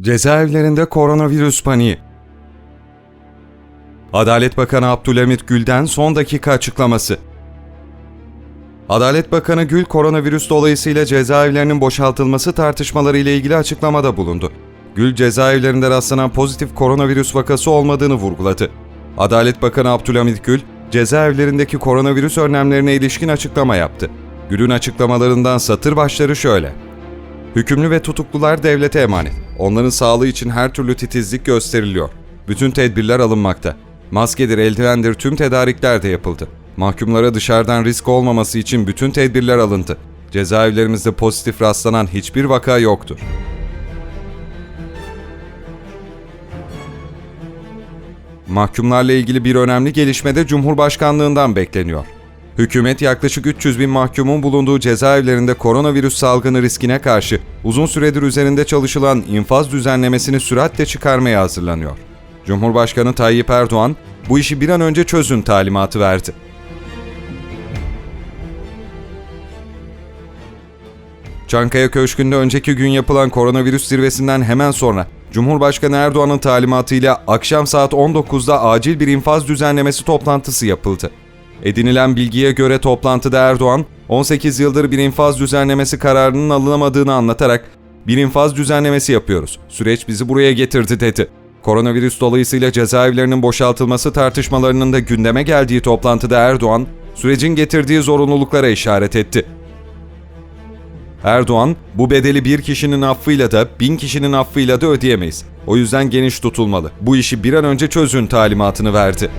Cezaevlerinde koronavirüs paniği. Adalet Bakanı Abdülhamit Gül'den son dakika açıklaması. Adalet Bakanı Gül, koronavirüs dolayısıyla cezaevlerinin boşaltılması tartışmaları ile ilgili açıklamada bulundu. Gül, cezaevlerinde rastlanan pozitif koronavirüs vakası olmadığını vurguladı. Adalet Bakanı Abdülhamit Gül, cezaevlerindeki koronavirüs önlemlerine ilişkin açıklama yaptı. Gül'ün açıklamalarından satır başları şöyle. Hükümlü ve tutuklular devlete emanet. Onların sağlığı için her türlü titizlik gösteriliyor. Bütün tedbirler alınmakta. Maskedir, eldivendir tüm tedarikler de yapıldı. Mahkumlara dışarıdan risk olmaması için bütün tedbirler alındı. Cezaevlerimizde pozitif rastlanan hiçbir vaka yoktur. Mahkumlarla ilgili bir önemli gelişme de Cumhurbaşkanlığından bekleniyor. Hükümet yaklaşık 300 bin mahkumun bulunduğu cezaevlerinde koronavirüs salgını riskine karşı uzun süredir üzerinde çalışılan infaz düzenlemesini süratle çıkarmaya hazırlanıyor. Cumhurbaşkanı Tayyip Erdoğan bu işi bir an önce çözün talimatı verdi. Çankaya Köşkü'nde önceki gün yapılan koronavirüs zirvesinden hemen sonra Cumhurbaşkanı Erdoğan'ın talimatıyla akşam saat 19'da acil bir infaz düzenlemesi toplantısı yapıldı. Edinilen bilgiye göre toplantıda Erdoğan, 18 yıldır bir infaz düzenlemesi kararının alınamadığını anlatarak bir infaz düzenlemesi yapıyoruz. Süreç bizi buraya getirdi dedi. Koronavirüs dolayısıyla cezaevlerinin boşaltılması tartışmalarının da gündeme geldiği toplantıda Erdoğan, sürecin getirdiği zorunluluklara işaret etti. Erdoğan, bu bedeli bir kişinin affıyla da bin kişinin affıyla da ödeyemeyiz. O yüzden geniş tutulmalı. Bu işi bir an önce çözün talimatını verdi.